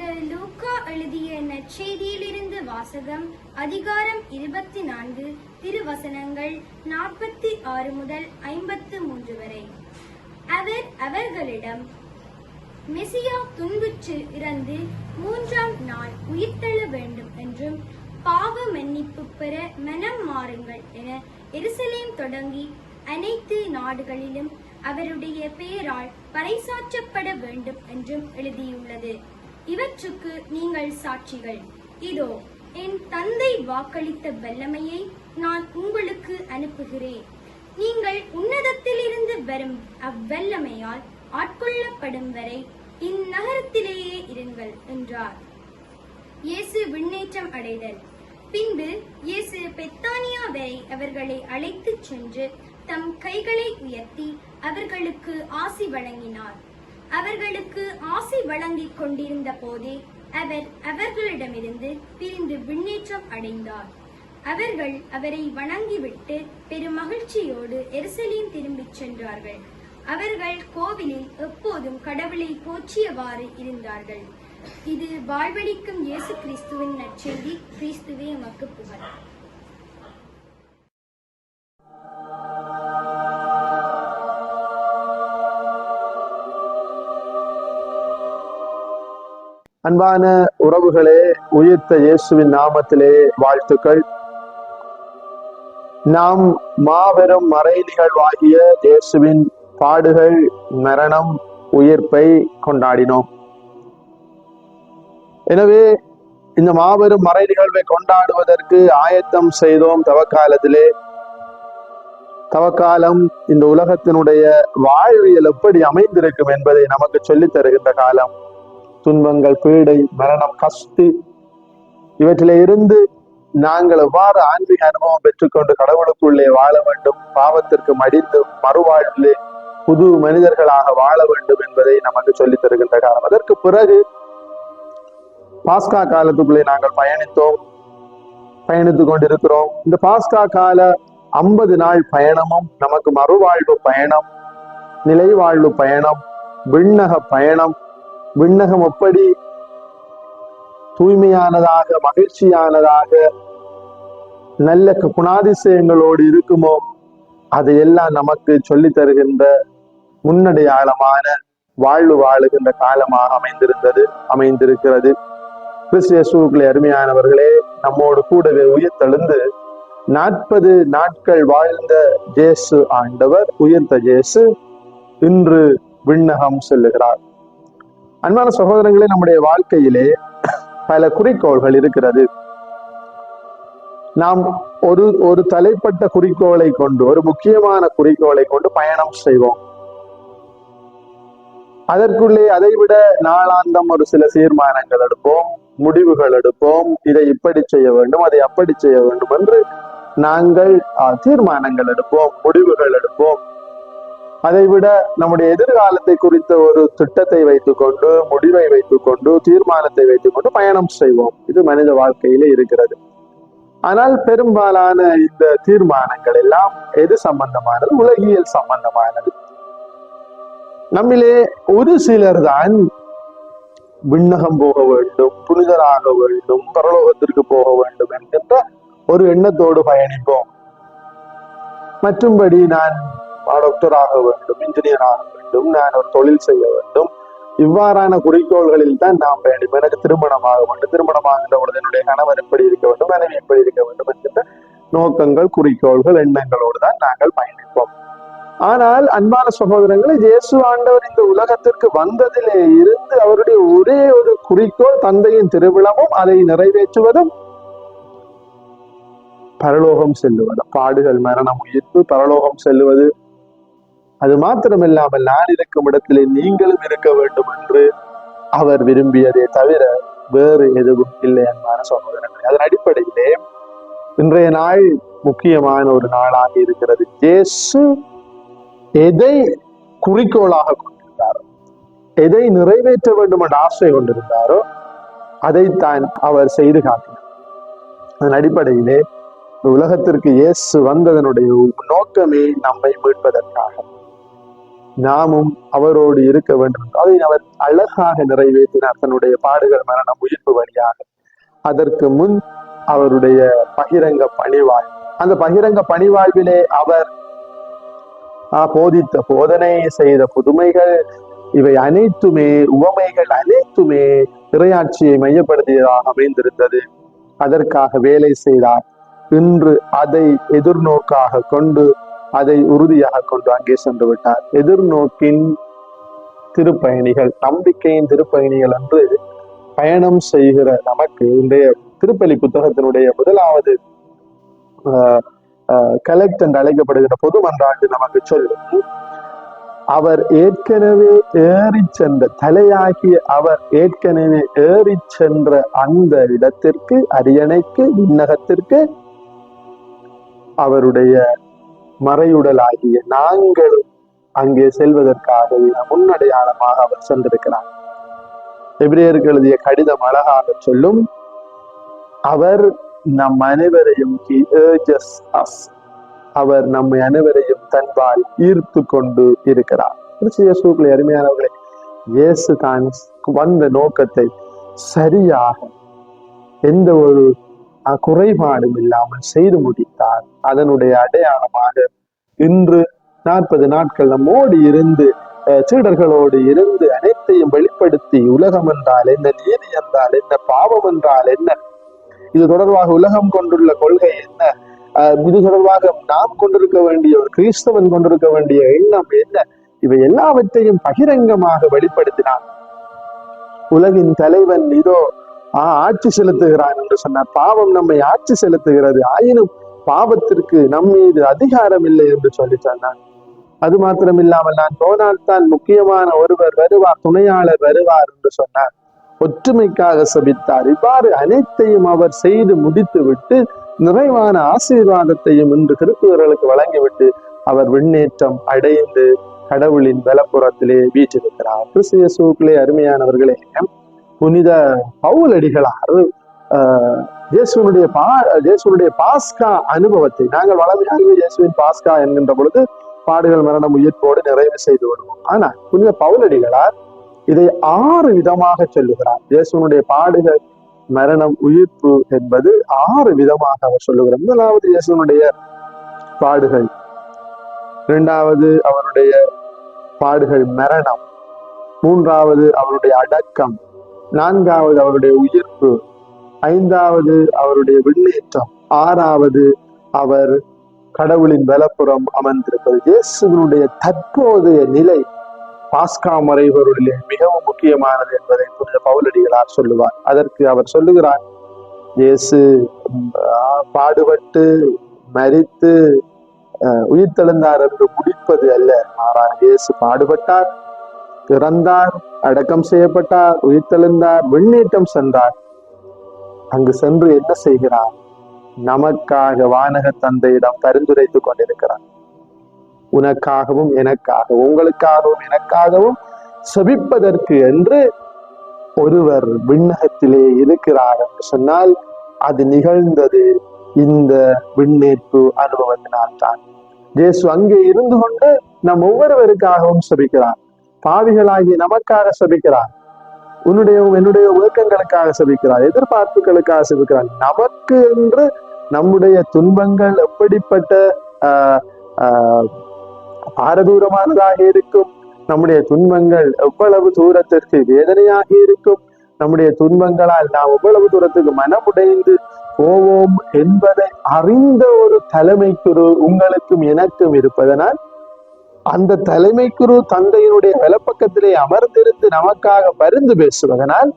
லூக்கா எழுதிய நற்செய்தியிலிருந்து வாசகம் அதிகாரம் இருபத்தி நான்கு திருவசனங்கள் நாற்பத்தி ஆறு முதல் ஐம்பத்து மூன்று வரை. அவர் அவர்களிடம் மெசியா துன்புற்று இறந்து மூன்றாம் நாள் உயிர்த்தெழ வேண்டும் என்றும் பாவ மன்னிப்பு பெற மனம் மாறுங்கள் என எருசலேம் தொடங்கி அனைத்து நாடுகளிலும் அவருடைய பெயரால் பறைசாற்றப்பட வேண்டும் என்றும் எழுதியுள்ளது. இவற்றுக்கு நீங்கள் சாட்சிகள். இதோ என் தந்தை வாக்களித்த வல்லமையை நான் உங்களுக்கு அனுப்புகிறேன். நீங்கள் உன்னதத்திலிருந்து வரும் அவ்வல்லமையால் ஆட்கொள்ளப்படும் வரை இந்நகரத்திலேயே இருங்கள் என்றார். இயேசு விண்ணேற்றம் அடைதல். பின்பு இயேசு பெத்தானியா வரை அவர்களை அழைத்துச் சென்று தம் கைகளை உயர்த்தி அவர்களுக்கு ஆசி வழங்கினார். அவர்களுக்கு ஆசை வழங்கிக் கொண்டிருந்த போதே அவர் அவர்களிடமிருந்து பிரிந்து விண்ணேற்றம் அடைந்தார். அவர்கள் அவரை வணங்கிவிட்டு பெருமகிழ்ச்சியோடு எருசலேம் திரும்பிச் சென்றார்கள். அவர்கள் கோவிலில் எப்போதும் கடவுளை போற்றியவாறு இருந்தார்கள். இது வாழ்வழிக்கும் இயேசு கிறிஸ்துவின் நற்செய்தி கிறிஸ்துவே எமக்கு புகழ். அன்பான உறவுகளே உயிர்த்த இயேசுவின் நாமத்திலே வாழ்த்துக்கள். நாம் மாபெரும் மறை நிகழ்வாகிய இயேசுவின் பாடுகள் மரணம் உயிர்ப்பை கொண்டாடினோம். எனவே இந்த மாபெரும் மறை நிகழ்வை கொண்டாடுவதற்கு ஆயத்தம் செய்தோம் தவக்காலத்திலே. தவக்காலம் இந்த உலகத்தினுடைய வாழ்வியல் எப்படி அமைந்திருக்கும் என்பதை நமக்கு சொல்லித் தருகின்ற காலம். துன்பங்கள் பீடை மரணம் கஷ்டி இவற்றில இருந்து நாங்கள் எவ்வாறு ஆன்மீக அனுபவம் பெற்றுக்கொண்டு கடவுளுக்குள்ளே வாழ வேண்டும் பாவத்திற்கு மடிந்து மறுவாழ்விலே புது மனிதர்களாக வாழ வேண்டும் என்பதை நமக்கு சொல்லித் தருகின்ற காலம். அதற்கு பிறகு பாஸ்கா காலத்துக்குள்ளே நாங்கள் பயணித்தோம் பயணித்துக் கொண்டிருக்கிறோம். இந்த பாஸ்கா கால ஐம்பது நாள் பயணமும் நமக்கு மறுவாழ்வு பயணம் நிலைவாழ்வு பயணம் விண்ணக பயணம் விண்ணகம் எப்படி? தூய்மையானதாக மகிழ்ச்சியானதாக நல்ல குணாதிசயங்களோடு இருக்குமோ அதையெல்லாம் நமக்கு சொல்லித் தருகின்ற முன்னடையாளமான வாழ்வு வாழுகின்ற காலமாக அமைந்திருந்தது அமைந்திருக்கிறது. கிறிஸ்தியசுக்களை அருமையானவர்களே நம்மோடு கூடவே உயிர்த்தெழுந்து நாற்பது நாட்கள் வாழ்ந்த ஜேசு ஆண்டவர் உயிர்த்த ஜேசு இன்று விண்ணகம் செல்லுகிறார். அன்பான சகோதரங்களே நம்முடைய வாழ்க்கையிலே பல குறிக்கோள்கள் இருக்கிறது. நாம் ஒரு ஒரு தலைப்பட்ட குறிக்கோளை கொண்டு ஒரு முக்கியமான குறிக்கோளை கொண்டு பயணம் செய்வோம். அதற்குள்ளே அதைவிட நாளாந்தம் ஒரு சில தீர்மானங்கள் எடுப்போம் முடிவுகள் எடுப்போம். இதை இப்படி செய்ய வேண்டும் அதை அப்படி செய்ய வேண்டும் என்று நாங்கள் தீர்மானங்கள் எடுப்போம் முடிவுகள் எடுப்போம். அதைவிட நம்முடைய எதிர்காலத்தை குறித்த ஒரு திட்டத்தை வைத்துக்கொண்டு முடிவை வைத்துக்கொண்டு தீர்மானத்தை வைத்துக்கொண்டு பயணம் செய்வோம். இது மனித வாழ்க்கையிலே இருக்கிறது. ஆனால் பெரும்பாலான இந்த தீர்மானங்கள் எல்லாம் எது சம்பந்தமானது? உலகியல் சம்பந்தமானது. நம்மிலே ஒரு சிலர் தான் விண்ணகம் போக வேண்டும் புனிதராக வேண்டும் பரலோகத்திற்கு போக வேண்டும் என்கின்ற ஒரு எண்ணத்தோடு பயணிப்போம். மற்றும்படி நான் டாக்டர் ஆக வேண்டும் இன்ஜினியர் ஆக வேண்டும் நான் ஒரு தொழில் செய்ய வேண்டும். இவ்வாறான குறிக்கோள்களில் தான் நாம் வேண்டும். எனக்கு திருமணம் ஆக வேண்டும். திருமணம் ஆகின்ற பொழுது என்னுடைய கணவர் எப்படி இருக்க வேண்டும் மனைவி எப்படி இருக்க வேண்டும் என்கின்ற நோக்கங்கள் குறிக்கோள்கள் எண்ணங்களோடு தான் நாங்கள் பயணிப்போம். ஆனால் அன்பான சகோதரங்களை இயேசு ஆண்டவர் இந்த உலகத்திற்கு வந்ததிலே இருந்து அவருடைய ஒரே ஒரு குறிக்கோள் தந்தையின் திருவிழமும் அதை நிறைவேற்றுவதும் பரலோகம் செல்லுவது. பாடுகள் மரணம் உயிர்ப்பு பரலோகம் செல்லுவது. அது மாத்திரமில்லாமல் நான் இருக்கும் இடத்திலே நீங்களும் இருக்க வேண்டும் என்று அவர் விரும்பியதே தவிர வேறு எதுவும் இல்லை என்பான சகோதரர்கள். அதன் அடிப்படையிலே இன்றைய நாள் முக்கியமான ஒரு நாளாக இருக்கிறது. இயேசு எதை குறிக்கோளாக கொண்டிருந்தாரோ எதை நிறைவேற்ற வேண்டும் என்ற ஆசை கொண்டிருந்தாரோ அதைத்தான் அவர் செய்து காட்டினார். அதன் அடிப்படையிலே உலகத்திற்கு இயேசு வந்ததனுடைய நோக்கமே நம்மை மீட்பதற்காக. நாமும் அவரோடு இருக்க வேண்டும். அதை அவர் அழகாக நிறைவேற்றினார். தன்னுடைய பாடுகள் மரணம் உயிர்ப்பு வழியாக. அதற்கு முன் அவருடைய பகிரங்க பணிவாய். அந்த பகிரங்க பணிவாழ்விலே அவர் போதித்த போதனை செய்த புதுமைகள் இவை அனைத்துமே உவமைகள் அனைத்துமே இறையாட்சியை மையப்படுத்தியதாக அமைந்திருந்தது. அதற்காக வேலை செய்தார். இன்று அதை எதிர்நோக்காக கொண்டு அதை உறுதியாக கொண்டு அங்கே சென்று விட்டார். எதிர்நோக்கின் திருப்பயணிகள் நம்பிக்கையின் திருப்பயணிகள் என்று பயணம் செய்கிற நமக்கு இன்றைய திருப்பலி புத்தகத்தினுடைய முதலாவது கலெக்ட் என்று அழைக்கப்படுகிற பொது மன்றாட்டு நமக்கு சொல்லும் அவர் ஏற்கனவே ஏறி சென்ற தலையாகிய அவர் ஏற்கனவே ஏறி சென்ற அந்த இடத்திற்கு அரியணைக்கு விண்ணகத்திற்கு அவருடைய மறையுடலாகிய நாங்களும் அங்கே செல்வதற்காகவே முன்னடையாளமாக அவர் சென்றிருக்கிறார். எபிரேயருக்கு எழுதிய கடிதம் அழகாக சொல்லும் அவர் நம் அனைவரையும் அவர் நம்மை அனைவரையும் தன்பால் ஈர்த்து கொண்டு இருக்கிறார். கிறிஸ்தியசுக்களை அருமையானவர்களே இயேசு தான் வந்த நோக்கத்தை சரியாக எந்த ஒரு குறைபாடும் இல்லாமல் செய்து முடித்தார். அதனுடைய அடையாளமாக இன்று நாற்பது நாட்கள் நம்மோடு இருந்து அஹ், சீடர்களோடு இருந்து அனைத்தையும் வெளிப்படுத்தி உலகம் என்றால் என்ன நீதி என்றால் என்ன பாவம் என்றால் என்ன இது தொடர்பாக உலகம் கொண்டுள்ள கொள்கை என்ன அஹ், இது தொடர்பாக நாம் கொண்டிருக்க வேண்டிய ஒரு கிறிஸ்தவன் கொண்டிருக்க வேண்டிய எண்ணம் என்ன இவை எல்லாவற்றையும் பகிரங்கமாக வெளிப்படுத்தினார். உலகின் தலைவன் இதோ ஆட்சி செலுத்துகிறான் என்று சொன்னார். பாவம் நம்மை ஆட்சி செலுத்துகிறது. ஆயினும் பாவத்திற்கு நம் மீது அதிகாரம் இல்லை என்று சொல்லி சொன்னார். அது மாத்திரம் இல்லாமல் நான் போனால் தான் முக்கியமான ஒருவர் வருவார் துணையாளர் வருவார் என்று சொன்னார். ஒற்றுமைக்காக சபித்தார். இவ்வாறு அனைத்தையும் அவர் செய்து முடித்து விட்டு நிறைவான ஆசீர்வாதத்தையும் இன்று கிறிஸ்துவர்களுக்கு வழங்கிவிட்டு அவர் விண்ணேற்றம் அடைந்து கடவுளின் பலப்புறத்திலே வீற்றிருக்கிறார். கிறிஸ்திய சூக்கிலே அருமையானவர்களே புனித பவுல் அடிகளார் இயேசுனுடைய பா இயேசுனுடைய பாஸ்கா அனுபவத்தை. நாங்கள் வளமையாக இயேசுவின் பாஸ்கா என்கின்ற பொழுது பாடுகள் மரணம் உயிர்ப்போடு நிறைவு செய்து வருவோம் ஆனால் புனித பவுலடிகளார் இதை ஆறு விதமாக சொல்லுகிறார். இயேசுனுடைய பாடுகள் மரணம் உயிர்ப்பு என்பது ஆறு விதமாக அவர் சொல்லுகிறார். முதலாவது இயேசுனுடைய பாடுகள். இரண்டாவது அவருடைய பாடுகள் மரணம். மூன்றாவது அவருடைய அடக்கம். நான்காவது அவருடைய உயிர்ப்பு ஐந்தாவது அவருடைய விண்ணேற்றம் ஆறாவது அவர் கடவுளின் வலப்புறம் அமர்ந்திருப்பது. இயேசுவனுடைய தற்போதைய நிலை பாஸ்கா மறைவருடைய மிகவும் முக்கியமானது என்பதை புனித பவுலடிகளார் சொல்லுவார். அதற்கு அவர் சொல்லுகிறார் இயேசு பாடுபட்டு மரித்து உயிர்த்தெழுந்தார் என்று முடிப்பது அல்ல. மாறாக இயேசு பாடுபட்டார் பிறந்தார் அடக்கம் செய்யப்பட்டார் உயிர்த்தெழுந்தார் விண்ணேற்றம் சென்றார். அங்கு சென்று என்ன செய்கிறார்? நமக்காக வானக தந்தையிடம் பரிந்துரைத்துக் கொண்டிருக்கிறார். உனக்காகவும் எனக்காகவும் உங்களுக்காகவும் எனக்காகவும் செபிப்பதற்கு என்று ஒருவர் விண்ணகத்திலே இருக்கிறார் என்று சொன்னால் அது நிகழ்ந்தது. இந்த விண்ணேற்பு அனுபவத்தினால் தான் இயேசு அங்கே இருந்து கொண்டு நம் ஒவ்வொருவருக்காகவும் செபிக்கிறார். பாவிகளாகி நமக்காக சபிக்கிறான் உன்னுடைய என்னுடைய உலகங்களுக்காக செபிக்கிறார். எதிர்பார்ப்புகளுக்காக சபிக்கிறான் நமக்கு என்று நம்முடைய துன்பங்கள் எப்படிப்பட்ட ஆஹ் பாரதூரமானதாக இருக்கும். நம்முடைய துன்பங்கள் எவ்வளவு தூரத்திற்கு வேதனையாக இருக்கும். நம்முடைய துன்பங்களால் நாம் எவ்வளவு தூரத்துக்கு மனமுடைந்து போவோம் என்பதை அறிந்த ஒரு தலைமைக்குரு உங்களுக்கும் எனக்கும் இருப்பதனால் அந்த தலைமை குரு தந்தையினுடைய வலப்பக்கத்திலே அமர்ந்திருந்து நமக்காக பரிந்து பேசுவதனால்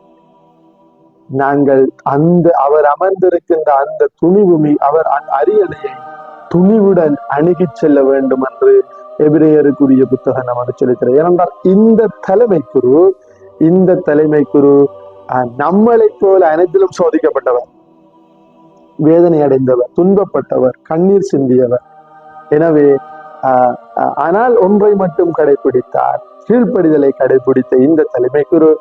நாங்கள் அந்த அவர் அமர்ந்திருக்கின்ற அந்த துணிவு அவர் அரியணையை துணிவுடன் அணுகிச் செல்ல வேண்டும் என்று எபிரேயருக்குரிய புத்தகம் நமக்கு சொல்லித்தரும் ஏனென்றால் இந்த தலைமை குரு இந்த தலைமை குரு அஹ், நம்மளைப் போல அனைத்திலும் சோதிக்கப்பட்டவர். வேதனை அடைந்தவர் துன்பப்பட்டவர் கண்ணீர் சிந்தியவர். எனவே ஆஹ், ஆனால் ஒன்றை மட்டும் கடைபிடித்தார் கீழ்ப்படிதலை கடைபிடித்த இந்த தலைமை குரு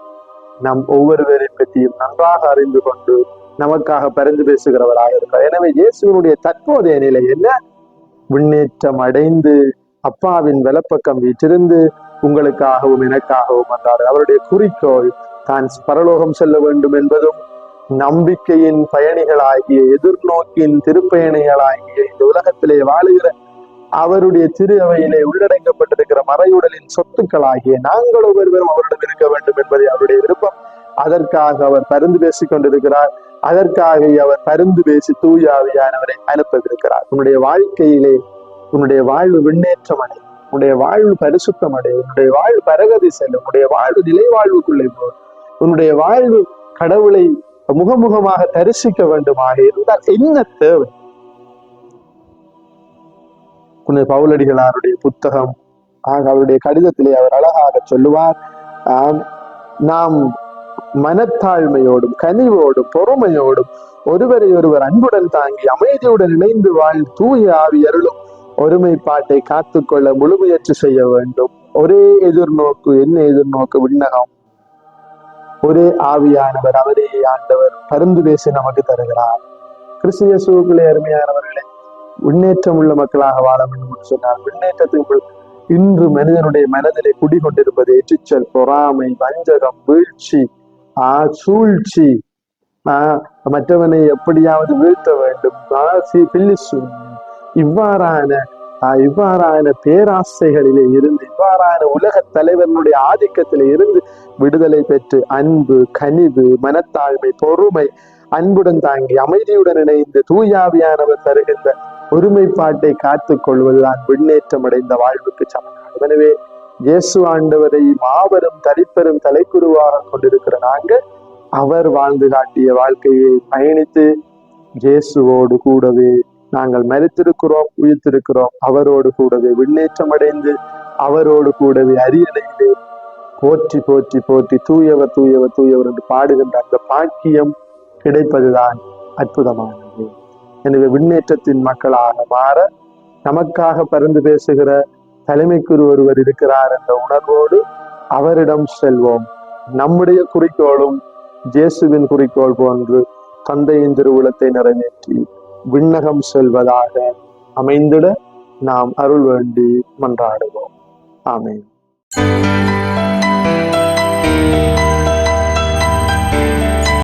நம் ஒவ்வொருவரை பற்றியும் நன்றாக அறிந்து கொண்டு நமக்காக பரிந்து பேசுகிறவராக இருக்கிறார். எனவே இயேசுவினுடைய தற்போதைய நிலை என்ன? முன்னேற்றம் அடைந்து அப்பாவின் வலப்பக்கம் வீற்றிருந்து உங்களுக்காகவும் எனக்காகவும் வந்தார். அவருடைய குறிக்கோள் தான் பரலோகம் செல்ல வேண்டும் என்பதும் நம்பிக்கையின் பயணிகளாகிய எதிர்நோக்கின் திருப்பயணிகளாகிய இந்த உலகத்திலே வாழுகிற அவருடைய திரு அவையிலே உள்ளடங்கப்பட்டிருக்கிற மறையுடலின் சொத்துக்களாகிய நாங்கள் ஒவ்வொருவரும் அவரிடம் இருக்க வேண்டும் என்பதை அவருடைய விருப்பம். அதற்காக அவர் பருந்து பேசிக் கொண்டிருக்கிறார். அதற்காக அவர் பருந்து பேசி தூயாவியானவரை அனுப்பவிருக்கிறார். உன்னுடைய வாழ்க்கையிலே உன்னுடைய வாழ்வு விண்ணேற்றம் அடை. உன்னுடைய வாழ்வு பரிசுத்தம் அடை. உன்னுடைய வாழ்வு பரகதி செல்லும். உன்னுடைய வாழ்வு நிலை வாழ்வுக்குள்ளே போ. உன்னுடைய வாழ்வு கடவுளை முகமுகமாக தரிசிக்க வேண்டுமாக. இருந்தால் என்ன தேவை? புனித பவுலடிகளாருடைய புத்தகம். ஆக அவருடைய கடிதத்திலே அவர் அழகாக சொல்லுவார் நாம் மனத்தாழ்மையோடும் கனிவோடும் பொறுமையோடும் ஒருவரை ஒருவர் அன்புடன் தாங்கி அமைதியுடன் இணைந்து வாழ் தூய ஆவி அருளும் ஒருமைப்பாட்டை காத்துக்கொள்ள முழுமையற்று செய்ய வேண்டும். ஒரே எதிர்நோக்கு என்ன எதிர்நோக்கு? விண்ணகம். ஒரே ஆவியானவர் அவரே ஆண்டவர் பருந்து பேசி நமக்கு தருகிறார். கிறிஸ்திய சூழ்நிலை அருமையானவர்களே முன்னேற்றம் உள்ள மக்களாக வாழ வேண்டும் என்று சொன்னார். முன்னேற்றத்துக்குள் இன்று மனிதனுடைய மனதிலே குடிகொண்டிருப்பது எச்சிச்சல் பொறாமை வஞ்சகம் வீழ்ச்சி ஆஹ் சூழ்ச்சி. மற்றவனை எப்படியாவது வீழ்த்த வேண்டும். பில்லிசு இவ்வாறான ஆஹ் இவ்வாறான பேராசைகளிலே இருந்து இவ்வாறான உலக தலைவனுடைய ஆதிக்கத்திலே இருந்து விடுதலை பெற்று அன்பு கனிவு மனத்தாழ்மை பொறுமை அன்புடன் தாங்கி அமைதியுடன் இணைந்து தூயாவியானவர் தருகின்ற ஒருமைப்பாட்டை காத்துக் கொள்வதுதான் விண்ணேற்றம் அடைந்த வாழ்வுக்கு சமனாகும். எனவே இயேசு ஆண்டவரை மாபெரும் தரிப்பெரும் தலைக்குருவாக கொண்டிருக்கிற நாங்க அவர் வாழ்ந்து காட்டிய வாழ்க்கையை பயணித்து இயேசுவோடு கூடவே நாங்கள் மறித்திருக்கிறோம் உயிர்த்திருக்கிறோம். அவரோடு கூடவே விண்ணேற்றம் அடைந்து அவரோடு கூடவே அரியணையிலே போற்றி போற்றி போற்றி தூயவர் தூயவர் தூயவர் என்று பாடுகின்ற அந்த பாக்கியம் கிடைப்பதுதான் அற்புதமானது. எனவே விண்ணேற்றத்தின் மக்களாக மாற நமக்காக பரிந்து பேசுகிற தலைமைக்குரு ஒருவர் இருக்கிறார் என்ற உணர்வோடு அவரிடம் செல்வோம். நம்முடைய குறிக்கோளும் இயேசுவின் குறிக்கோள் போன்று தந்தையின் திருவுளத்தை நிறைவேற்றி விண்ணகம் செல்வதாக அமைந்திட நாம் அருள் வேண்டி மன்றாடுவோம். ஆமேன்.